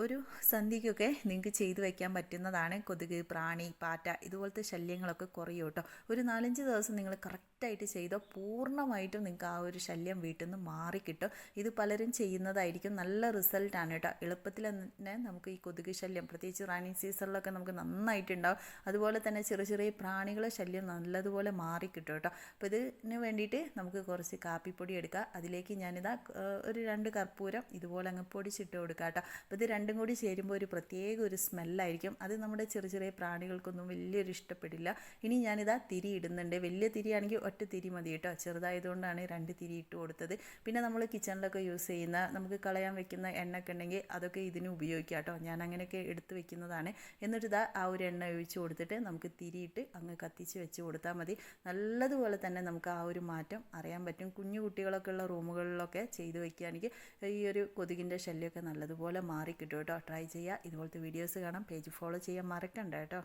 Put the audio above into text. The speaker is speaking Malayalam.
ഒരു സന്ധ്യയ്ക്കൊക്കെ നിങ്ങൾക്ക് ചെയ്തു വയ്ക്കാൻ പറ്റുന്നതാണ്. കൊതുക് പ്രാണി പാറ്റ ഇതുപോലത്തെ ശല്യങ്ങളൊക്കെ കുറയും കേട്ടോ. ഒരു നാലഞ്ച് ദിവസം നിങ്ങൾ കറക്റ്റായിട്ട് ചെയ്തോ പൂർണമായിട്ടും നിങ്ങൾക്ക് ആ ഒരു ശല്യം വീട്ടിൽ നിന്ന് മാറിക്കിട്ടും ഇത് പലരും ചെയ്യുന്നതായിരിക്കും. നല്ല റിസൾട്ടാണ് കേട്ടോ. എളുപ്പത്തിൽ തന്നെ നമുക്ക് ഈ കൊതുക് ശല്യം പ്രത്യേകിച്ച് റാണി സീസണിലൊക്കെ നമുക്ക് നന്നായിട്ടുണ്ടാവും. അതുപോലെ തന്നെ ചെറിയ ചെറിയ പ്രാണികളെ ശല്യം നല്ലതുപോലെ മാറിക്കിട്ടും കേട്ടോ അപ്പോൾ ഇതിന് വേണ്ടിയിട്ട് നമുക്ക് കുറച്ച് കാപ്പിപ്പൊടി എടുക്കുക അതിലേക്ക് ഞാനിതാ ഒരു രണ്ട് കർപ്പൂരം ഇതുപോലെ അങ്ങ് പൊടിച്ചിട്ട് കൊടുക്കാം കേട്ടോ. അപ്പോൾ ഇത് രണ്ടും കൂടി ചേരുമ്പോൾ ഒരു പ്രത്യേക ഒരു സ്മെല്ലായിരിക്കും. അത് നമ്മുടെ ചെറിയ ചെറിയ പ്രാണികൾക്കൊന്നും വലിയൊരു ഇഷ്ടപ്പെടില്ല. ഇനി ഞാനിതാ തിരി ഇടുന്നുണ്ട്. വലിയ തിരിയാണെങ്കിൽ ഒറ്റ തിരി മതി കേട്ടോ. ചെറുതായതുകൊണ്ടാണ് രണ്ട് തിരി ഇട്ട് കൊടുത്തത്. പിന്നെ നമ്മൾ കിച്ചണിലൊക്കെ യൂസ് ചെയ്യുന്ന നമുക്ക് കളയാൻ വെക്കുന്ന എണ്ണയൊക്കെ ഉണ്ടെങ്കിൽ അതൊക്കെ ഇതിന് ഉപയോഗിക്കാം കേട്ടോ. ഞാൻ അങ്ങനെയൊക്കെ എടുത്ത് വെക്കുന്നതാണ്. എന്നിട്ട് ഇതാ ആ ഒരു എണ്ണ ഒഴിച്ച് കൊടുത്തിട്ട് നമുക്ക് തിരിയിട്ട് അങ്ങ് കത്തിച്ച് വെച്ച് കൊടുത്താൽ മതി. നല്ലതുപോലെ തന്നെ നമുക്ക് ആ ഒരു മാറ്റം അറിയാൻ പറ്റും. കുഞ്ഞു കുട്ടികളൊക്കെ ഉള്ള റൂമുകളിലൊക്കെ ചെയ്ത് വയ്ക്കുകയാണെങ്കിൽ ഈ ഒരു കൊതുകിന്റെ ശല്യമൊക്കെ നല്ലതുപോലെ മാറി കിട്ടും കേട്ടോ. ട്രൈ ചെയ്യുക. ഇതുപോലത്തെ വീഡിയോസ് കാണാം. പേജ് ഫോളോ ചെയ്യാൻ മറക്കണ്ട കേട്ടോ.